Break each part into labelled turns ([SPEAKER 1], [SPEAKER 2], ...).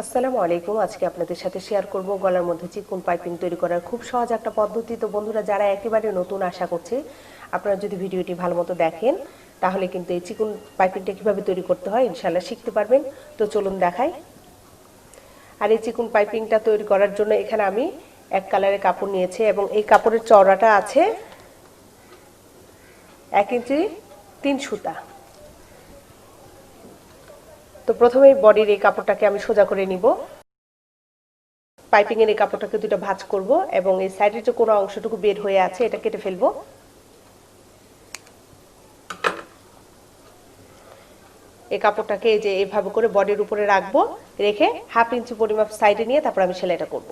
[SPEAKER 1] আসসালামু আলাইকুম। আজকে আপনাদের সাথে শেয়ার করব গলার মধ্যে চিকুন পাইপিং তৈরি করার খুব সহজ একটা পদ্ধতি। তো বন্ধুরা, যারা একেবারে নতুন আশা করছে, আপনারা যদি ভিডিওটি ভালো মতো দেখেন, তাহলে কিন্তু এই চিকুন পাইপিংটা কীভাবে তৈরি করতে হয় ইনশাল্লাহ শিখতে পারবেন। তো চলুন দেখাই। আর এই চিকুন পাইপিংটা তৈরি করার জন্য এখানে আমি এক কালারের কাপড় নিয়েছি এবং এই কাপড়ের চওড়াটা আছে এক ইঞ্চি তিন সুতা। তো প্রথমে বডির এই কাপড়টাকে আমি সোজা করে নিব। পাইপিং এর এই কাপড়টাকে দুটো ভাঁজ করব এবং এই সাইডের যে কোনো অংশটুকু বের হয়ে আছে, এটা কেটে ফেলব। এই কাপড়টাকে যে এভাবে করে বডির উপরে রাখব, রেখে হাফ ইঞ্চি পরিমাপ সাইডে নিয়ে তারপর আমি সেলাইটা করব।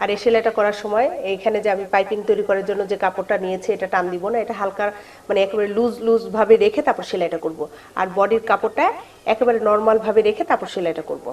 [SPEAKER 1] আর এই সেলাইটা করার সময় এইখানে যে আমি পাইপিং তৈরি করার জন্য যে কাপড়টা নিয়েছি, এটা টান দিব না, এটা হালকা মানে একেবারে লুজ লুজ ভাবে রেখে তারপর সেলাইটা করব। আর বডির কাপড়টা একেবারে নর্মালভাবে রেখে তারপর সেলাইটা করব।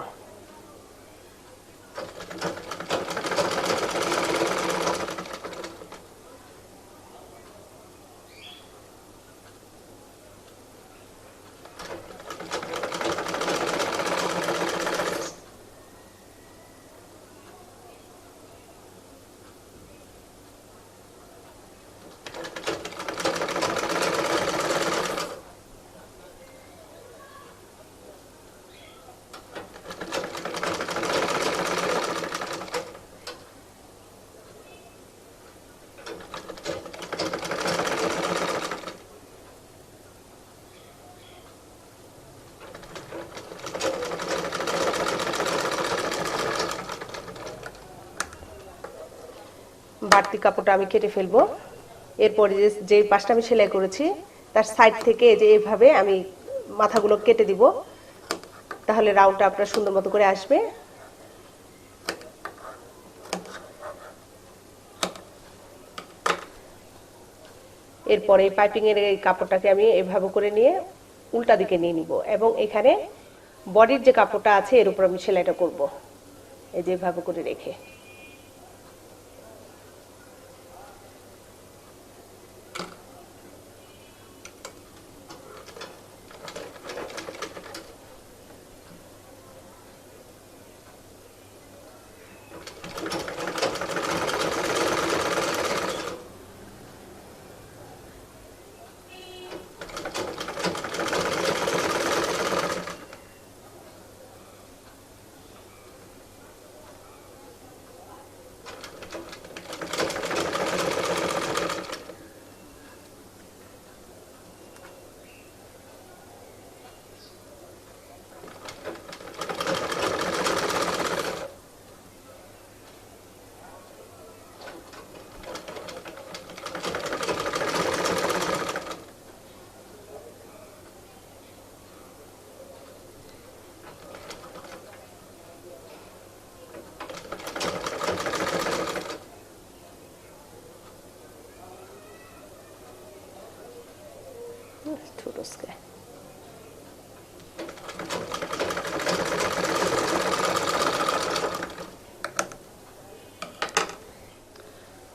[SPEAKER 1] বাড়তি কাপড়টা আমি কেটে ফেলব। এরপরে যে যে পাশটা আমি সেলাই করেছি, তার সাইড থেকে যে এইভাবে আমি মাথাগুলো কেটে দিব। তাহলে রাউন্ডটা আপনার সুন্দর মতো করে আসবে। এরপরে এই পাইপিং এর এই কাপড়টাকে আমি এভাবে করে নিয়ে উল্টা দিকে নিয়ে নিব এবং এখানে বডির যে কাপড়টা আছে, এর উপর আমি সেলাইটা করব। এই যে এভাবে করে রেখে।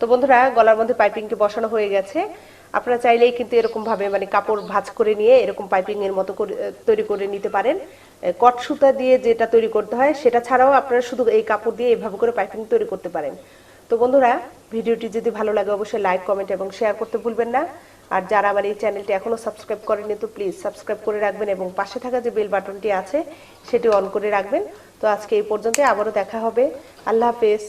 [SPEAKER 1] তো বন্ধুরা, গলার মধ্যে পাইপিংটি বসানো হয়ে গেছে। আপনারা চাইলেই কিন্তু এরকম ভাবে মানে কাপড় ভাঁজ করে নিয়ে এরকম পাইপিং এর মতো করে, তৈরি করে নিতে পারেন। কট সুতা দিয়ে যেটা তৈরি করতে হয়, সেটা ছাড়াও আপনারা শুধু এই কাপড় দিয়ে এভাবে করে পাইপিং তৈরি করতে পারেন। তো বন্ধুরা, ভিডিওটি যদি ভালো লাগে অবশ্যই লাইক কমেন্ট এবং শেয়ার করতে ভুলবেন না। আর যারা আমার এই চ্যানেলটি এখনও সাবস্ক্রাইব করেনি তো প্লিজ সাবস্ক্রাইব করে রাখবেন এবং পাশে থাকা যে বেল বাটনটি আছে, সেটি অন করে রাখবেন। তো আজকে এই পর্যন্ত আবারও দেখা হবে। আল্লাহ হাফেজ।